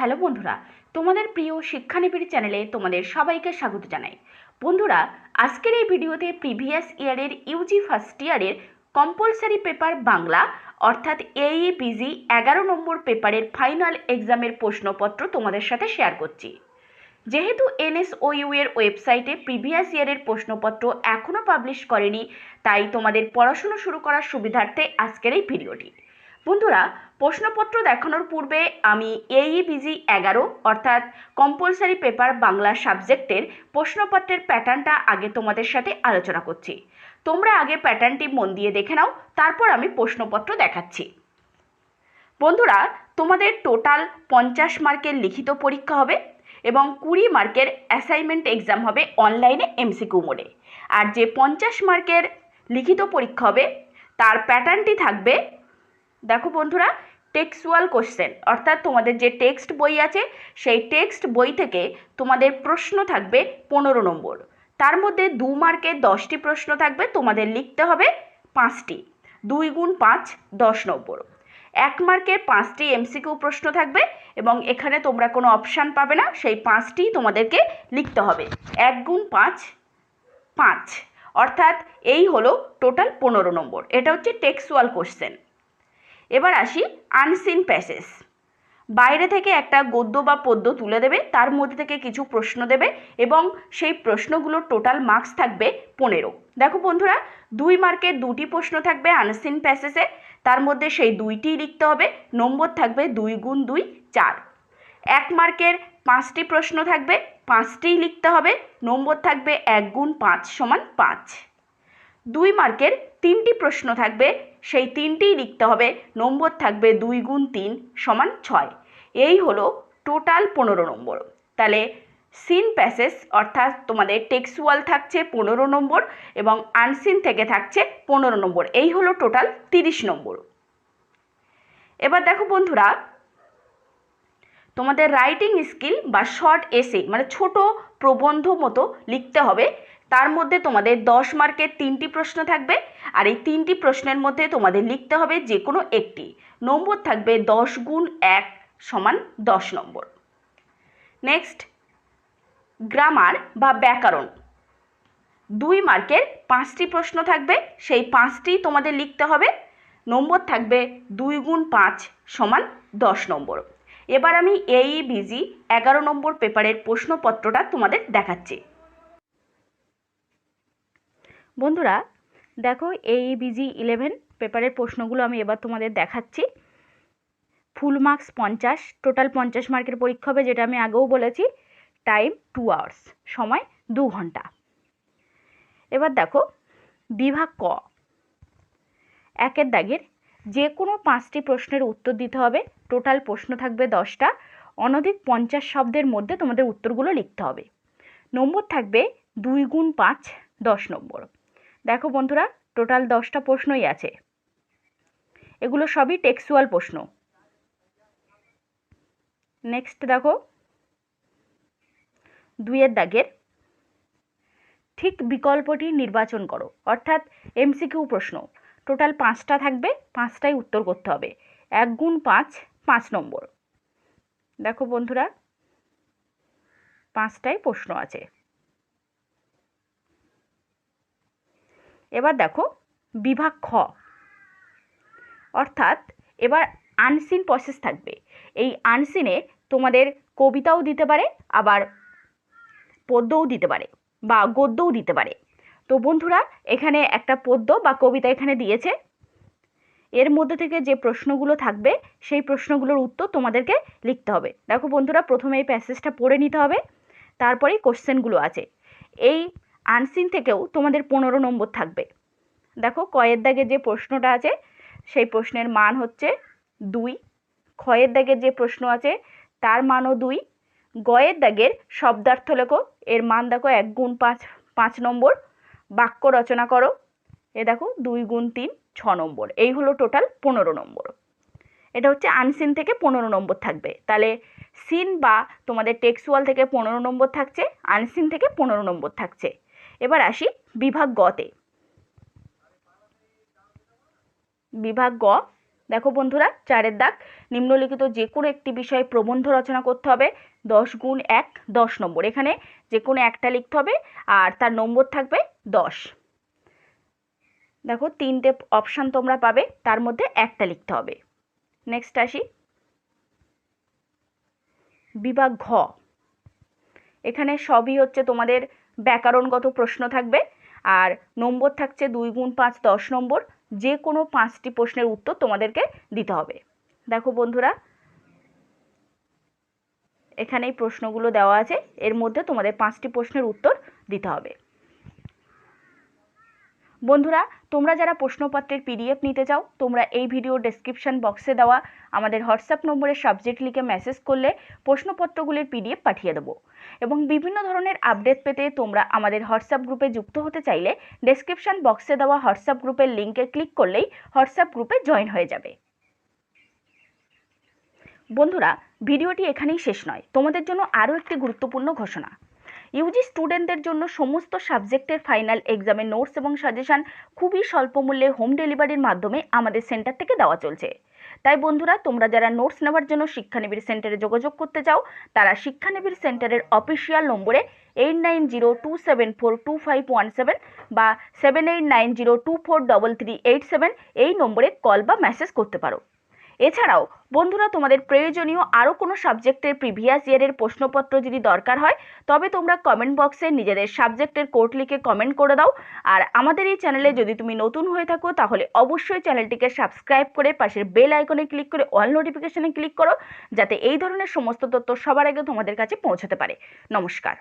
Hello বন্ধুরা, তোমাদের প্রিয় শিক্ষানিবিড় চ্যানেলে তোমাদের সবাইকে স্বাগত জানাই। বন্ধুরা, আজকের এই ভিডিওতে প্রিভিয়াস ইয়ারের ইউজি ফার্স্ট ইয়ারের কম্পালসারি পেপার বাংলা, অর্থাৎ এই পিজি এগারো নম্বর পেপারের ফাইনাল এক্সামের প্রশ্নপত্র তোমাদের সাথে শেয়ার করছি। যেহেতু এনএসওইউ এর ওয়েবসাইটে প্রিভিয়াস ইয়ারের প্রশ্নপত্র এখনও পাবলিশ করেনি, তাই তোমাদের পড়াশুনো শুরু করার সুবিধার্থে আজকের এই ভিডিওটি। বন্ধুরা, প্রশ্নপত্র দেখানোর পূর্বে আমি এইইবিজি এগারো, অর্থাৎ কম্পালসারি পেপার বাংলা সাবজেক্টের প্রশ্নপত্রের প্যাটার্নটা আগে তোমাদের সাথে আলোচনা করছি। তোমরা আগে প্যাটার্নটি মন দিয়ে দেখে নাও, তারপর আমি প্রশ্নপত্র দেখাচ্ছি। বন্ধুরা, তোমাদের টোটাল পঞ্চাশ মার্কের লিখিত পরীক্ষা হবে এবং কুড়ি মার্কের অ্যাসাইনমেন্ট এক্সাম হবে অনলাইনে এমসিকিউ মোডে আর যে পঞ্চাশ মার্কের লিখিত পরীক্ষা হবে, তার প্যাটার্নটি থাকবে দেখো বন্ধুরা টেক্সুয়াল কোশ্চেন অর্থাৎ তোমাদের যে টেক্সট বই আছে, সেই টেক্সট বই থেকে তোমাদের প্রশ্ন থাকবে পনেরো নম্বর। তার মধ্যে দু মার্কের দশটি প্রশ্ন থাকবে, তোমাদের লিখতে হবে পাঁচটি। দুই গুণ পাঁচ, দশ নম্বর। এক মার্কের পাঁচটি এমসিকিউ প্রশ্ন থাকবে এবং এখানে তোমরা কোনো অপশান পাবে না, সেই পাঁচটি তোমাদেরকে লিখতে হবে। এক গুণ পাঁচ পাঁচ। অর্থাৎ এই হলো টোটাল পনেরো নম্বর। এটা হচ্ছে টেক্সুয়াল কোশ্চেন এবার আসি আনসিন প্যাসেজ বাইরে থেকে একটা গদ্য বা পদ্য তুলে দেবে, তার মধ্যে থেকে কিছু প্রশ্ন দেবে এবং সেই প্রশ্নগুলোর টোটাল মার্কস থাকবে পনেরো। দেখো বন্ধুরা, দুই মার্কের দুটি প্রশ্ন থাকবে আনসিন প্যাসেজে তার মধ্যে সেই দুইটিই লিখতে হবে, নম্বর থাকবে দুই গুণ দুই, চার। এক মার্কের পাঁচটি প্রশ্ন থাকবে, পাঁচটিই লিখতে হবে, নম্বর থাকবে এক গুণ পাঁচ সমান পাঁচ। দুই মার্কের তিনটি প্রশ্ন থাকবে। সেই তিনটিই লিখতে হবে। নম্বর থাকবে দুই গুণ তিন সমান ছয়। এই হলো টোটাল পনেরো নম্বর। তাহলে সিন প্যাসেজ অর্থাৎ তোমাদের টেক্সুয়াল থাকছে পনেরো নম্বর এবং আনসিন থেকে থাকছে পনেরো নম্বর। এই হলো টোটাল তিরিশ নম্বর। এবার দেখো বন্ধুরা, তোমাদের রাইটিং স্কিল বা শর্ট এসে মানে ছোট প্রবন্ধ মতো লিখতে হবে। তার মধ্যে তোমাদের দশ মার্কের তিনটি প্রশ্ন থাকবে, আর এই তিনটি প্রশ্নের মধ্যে তোমাদের লিখতে হবে যে কোনো একটি। নম্বর থাকবে দশ গুণ এক সমান দশ নম্বর। নেক্সট গ্রামার বা ব্যাকরণ। দুই মার্কের পাঁচটি প্রশ্ন থাকবে, সেই পাঁচটি তোমাদের লিখতে হবে। নম্বর থাকবে দুই গুণ পাঁচ সমান দশ নম্বর। এবার আমি এই বিজি এগারো নম্বর পেপারের প্রশ্নপত্রটা তোমাদের দেখাচ্ছি। বন্ধুরা, দেখো এই বিজি ইলেভেন পেপারের প্রশ্নগুলো আমি এবার তোমাদের দেখাচ্ছি। ফুল মার্কস পঞ্চাশ টোটাল পঞ্চাশ মার্কের পরীক্ষা হবে যেটা আমি আগেও বলেছি টাইম টু আওয়ার্স সময় দু ঘণ্টা। এবার দেখো, বিভাগ ক। একের দাগের যে কোনো পাঁচটি প্রশ্নের উত্তর দিতে হবে টোটাল প্রশ্ন থাকবে দশটা, অনধিক পঞ্চাশ শব্দের মধ্যে তোমাদের উত্তরগুলো লিখতে হবে। নম্বর থাকবে দুই গুণ পাঁচ, দশ নম্বর। দেখো বন্ধুরা টোটাল দশটা প্রশ্নই আছে। এগুলো সবই টেক্সুয়াল প্রশ্ন। নেক্সট দেখো, দুইয়ের দাগের। ঠিক বিকল্পটি নির্বাচন করো, অর্থাৎ এমসিকিউ প্রশ্ন। টোটাল পাঁচটা থাকবে, পাঁচটাই উত্তর করতে হবে। এক গুণ পাঁচ পাঁচ নম্বর। দেখো বন্ধুরা, পাঁচটাই প্রশ্ন আছে। এবার দেখো বিভাগ খ। অর্থাৎ এবার আনসিন প্রসেস থাকবে। এই আনসিনে তোমাদের কবিতাও দিতে পারে, আবার পদ্যও দিতে পারে বা গদ্যও দিতে পারে। তো বন্ধুরা, এখানে একটা পদ্য বা কবিতা এখানে দিয়েছে। এর মধ্যে থেকে যে প্রশ্নগুলো থাকবে, সেই প্রশ্নগুলোর উত্তর তোমাদেরকে লিখতে হবে। দেখো বন্ধুরা, প্রথমে এই প্যাসেজটা পড়ে নিতে হবে, তারপরেই কোশ্চেনগুলো আছে। এই আনসিন থেকেও তোমাদের পনেরো নম্বর থাকবে। দেখো, কয়ের দাগে যে প্রশ্নটা আছে, সেই প্রশ্নের মান হচ্ছে দুই। ক্ষয়ের দাগের যে প্রশ্ন আছে, তার মানও দুই। গয়ের দাগের শব্দার্থ লেখো, এর মান দেখো এক গুণ পাঁচ পাঁচ নম্বর। বাক্য রচনা করো, এ দেখো দুই গুণ তিন, ছ নম্বর। এই হলো টোটাল পনেরো নম্বর। এটা হচ্ছে আনসিন থেকে পনেরো নম্বর থাকবে। তাহলে সিন বা তোমাদের টেক্সুয়াল থেকে পনেরো নম্বর থাকছে, আনসিন থেকে পনেরো নম্বর থাকছে। এবার আসি বিভাগ গতে। বিভাগ গ, দেখো বন্ধুরা, চারের দাগ, নিম্নলিখিত যে কোনো একটি বিষয়ে প্রবন্ধ রচনা করতে হবে, দশ গুণ এক, দশ নম্বর। এখানে যে কোনো একটা লিখতে হবে, আর তার নম্বর থাকবে দশ। দেখো, তিনটে অপশান তোমরা পাবে, তার মধ্যে একটা লিখতে হবে। নেক্সট আসি। বিভাগ ঘ এখানে সবই হচ্ছে তোমাদের ব্যাকরণগত প্রশ্ন থাকবে। আর নম্বর থাকছে দুই গুণ পাঁচ দশ নম্বর। যে কোনো পাঁচটি প্রশ্নের উত্তর তোমাদেরকে দিতে হবে। দেখো বন্ধুরা এখানে এই প্রশ্নগুলো দেওয়া আছে। এর মধ্যে তোমাদের পাঁচটি প্রশ্নের উত্তর দিতে হবে। বন্ধুরা, তোমরা যারা প্রশ্নপত্রের পিডিএফ নিতে চাও, তোমরা এই ভিডিও ডেসক্রিপশন বক্সে দেওয়া আমাদের হোয়াটসঅ্যাপ নম্বরে সাবজেক্ট লিখে মেসেজ করলে প্রশ্নপত্রগুলির পিডিএফ পাঠিয়ে দেবো। এবং বিভিন্ন ধরনের আপডেট পেতে তোমরা আমাদের হোয়াটসঅ্যাপ গ্রুপে যুক্ত হতে চাইলে ডেসক্রিপশন বক্সে দেওয়া হোয়াটসঅ্যাপ গ্রুপের লিঙ্কে ক্লিক করলেই হোয়াটসঅ্যাপ গ্রুপে জয়েন হয়ে যাবে। বন্ধুরা ভিডিওটি এখানেই শেষ নয়। তোমাদের জন্য আরও একটি গুরুত্বপূর্ণ ঘোষণা। ইউজি স্টুডেন্টদের জন্য সমস্ত সাবজেক্টের ফাইনাল এক্সামের নোটস এবং সাজেশান খুবই স্বল্প মূল্যে হোম ডেলিভারির মাধ্যমে আমাদের সেন্টার থেকে দেওয়া চলছে। তাই বন্ধুরা, তোমরা যারা নোটস নেওয়ার জন্য শিক্ষানিবিড় সেন্টারে যোগাযোগ করতে চাও, তারা শিক্ষানিবিড় সেন্টারের অফিসিয়াল নম্বরে eight nine zero two seven four two five one seven বা seven eight nine zero two four double three eight seven এই নম্বরে কল বা মেসেজ করতে পারো। এছাড়াও, বন্ধুরা, তোমাদের প্রয়োজনীয় আরও কোনো সাবজেক্টের প্রিভিয়াস ইয়ারের প্রশ্নপত্র যদি দরকার হয়, তবে তোমরা কমেন্ট বক্সে নিজেদের সাবজেক্টের কোড লিখে কমেন্ট করে দাও। আর আমাদের এই চ্যানেলে যদি তুমি নতুন হয়ে থাকো, তাহলে অবশ্যই চ্যানেলটিকে সাবস্ক্রাইব করে পাশের বেল আইকনে ক্লিক করে অল নোটিফিকেশনে ক্লিক করো, যাতে এই ধরনের সমস্ত তথ্য সবার আগে তোমাদের কাছে পৌঁছাতে পারে। নমস্কার।